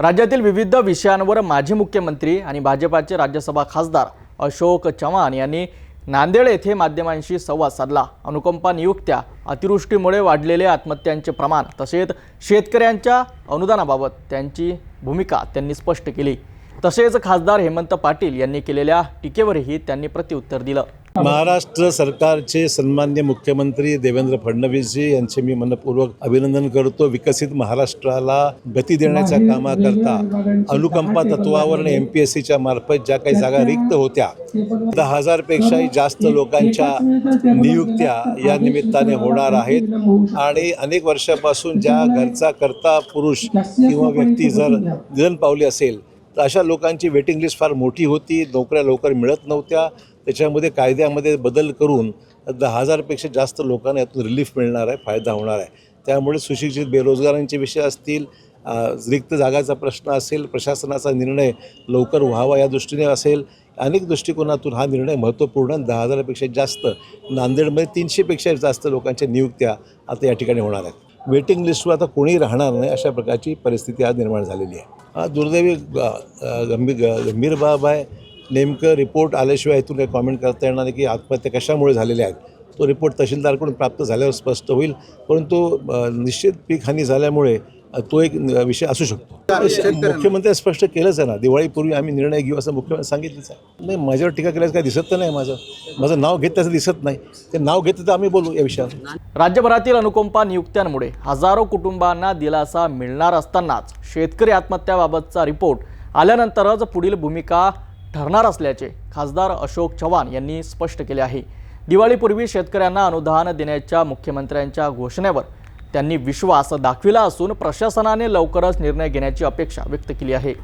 राज्यातील विविध विषयांवर माजी मुख्यमंत्री आणि भाजपाचे राज्यसभा खासदार अशोक चव्हाण यांनी नांदेड येथे माध्यमांशी संवाद साधला. अनुकंपा नियुक्त्या अतिवृष्टीमुळे वाढलेले आत्महत्यांचे प्रमाण तसेच शेतकऱ्यांच्या अनुदानाबाबत त्यांची भूमिका त्यांनी स्पष्ट केली. तसेच खासदार हेमंत पाटील यांनी केलेल्या टीकेवरही त्यांनी प्रत्युत्तर दिलं. महाराष्ट्र सरकारचे सन्मान्य मुख्यमंत्री देवेंद्र फडणवीसजी यांचे मी मनपूर्वक अभिनंदन करतो. विकसित महाराष्ट्राला गती देण्याच्या कामाकरता अनुकंपा तत्वावर आणि एम पी एस सीच्या मार्फत ज्या काही जागा रिक्त होत्या दहा हजारपेक्षाही जास्त लोकांच्या नियुक्त्या या निमित्ताने होणार आहेत. आणि अनेक वर्षापासून ज्या घरचा करता पुरुष किंवा व्यक्ती जर निधन पावली असेल तर अशा लोकांची वेटिंग लिस्ट फार मोठी होती. नोकऱ्या लवकर मिळत नव्हत्या. त्याच्यामध्ये कायद्यामध्ये बदल करून दहा हजारपेक्षा जास्त लोकांना यातून रिलीफ मिळणार आहे फायदा होणार आहे. त्यामुळे सुशिक्षित बेरोजगारांचे विषय असतील रिक्त जागाचा प्रश्न असेल प्रशासनाचा निर्णय लवकर व्हावा या दृष्टीने असेल. अनेक दृष्टिकोनातून हा निर्णय महत्त्वपूर्ण दहा हजारापेक्षा जास्त नांदेडमध्ये तीनशेपेक्षा जास्त लोकांच्या नियुक्त्या आता या ठिकाणी होणार आहेत. वेटिंग लिस्टवर आता कोणी राहणार नाही अशा प्रकारची परिस्थिती आज निर्माण झालेली आहे. हा दुर्दैवी गंभीर ग- गंभीर बाब आहे. नेमकं रिपोर्ट आल्याशिवाय इथून काही कॉमेंट करता येणार नाही की आत्महत्या कशामुळे झालेल्या आहेत तो रिपोर्ट तहसीलदारकडून प्राप्त झाल्यावर स्पष्ट होईल. परंतु निश्चित पीक हानी झाल्यामुळे तो एक विषय असू शकतो. मुख्यमंत्र्यांनी स्पष्ट केलंच आहे ना दिवाळीपूर्वी आम्ही निर्णय घेऊ असं मुख्यमंत्री सांगितलंच आहे. नाही माझ्यावर टीका केल्याचं काही दिसत तर नाही माझं. माझं नाव घेत त्याचं दिसत नाही. ते नाव घेतं तर आम्ही बोलू या विषयावर. राज्यभरातील अनुकंपा नियुक्त्यांमुळे हजारो कुटुंबांना दिलासा मिळणार असतानाच शेतकरी आत्महत्याबाबतचा रिपोर्ट आल्यानंतरच पुढील भूमिका ठरणार असल्याचे खासदार अशोक चव्हाण यांनी स्पष्ट केले आहे. दिवाळीपूर्वी शेतकऱ्यांना अनुदान देण्याच्या मुख्यमंत्र्यांच्या घोषणेवर त्यांनी विश्वास दाखविला असून प्रशासनाने लवकरच निर्णय घेण्याची अपेक्षा व्यक्त केली आहे.